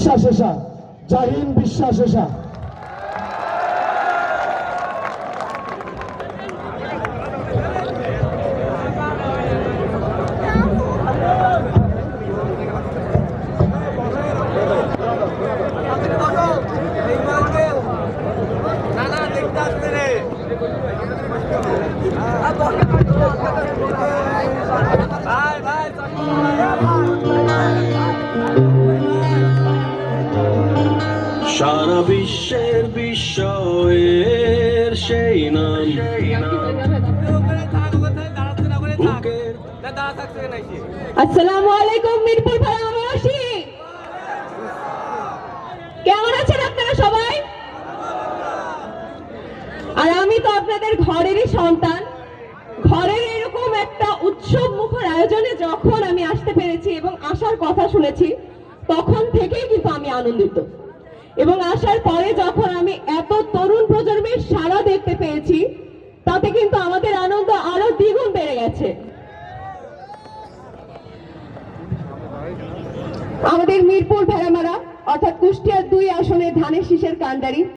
বিশ্বাস এসা। জাহিন বিশ্বাস এসা। না না সারা বিশ্বের বিস্ময়ের সেই নাম। আসসালামু আলাইকুম, মিরপুর ভাড়াবাসী কেমন আছেন আপনারা সবাই? আর আমি তো আপনাদের ঘরেরই সন্তান। ঘরের এরকম একটা উৎসব মুখর আয়োজনে যখন আমি আসতে পেরেছি এবং আসার কথা শুনেছি, তখন থেকেই কিন্তু আমি আনন্দিত। এবং আসার পরে যখন আমি এত তরুণ প্রজন্মের সারা দেখতে পেয়েছি, তাতে কিন্তু আমাদের আনন্দ আরও দ্বিগুণ বেড়ে গেছে। আমাদের মিরপুর ভেড়ামারা, অর্থাৎ কুষ্টিয়ার দুই আসনে ধানের শীষের কান্ডারি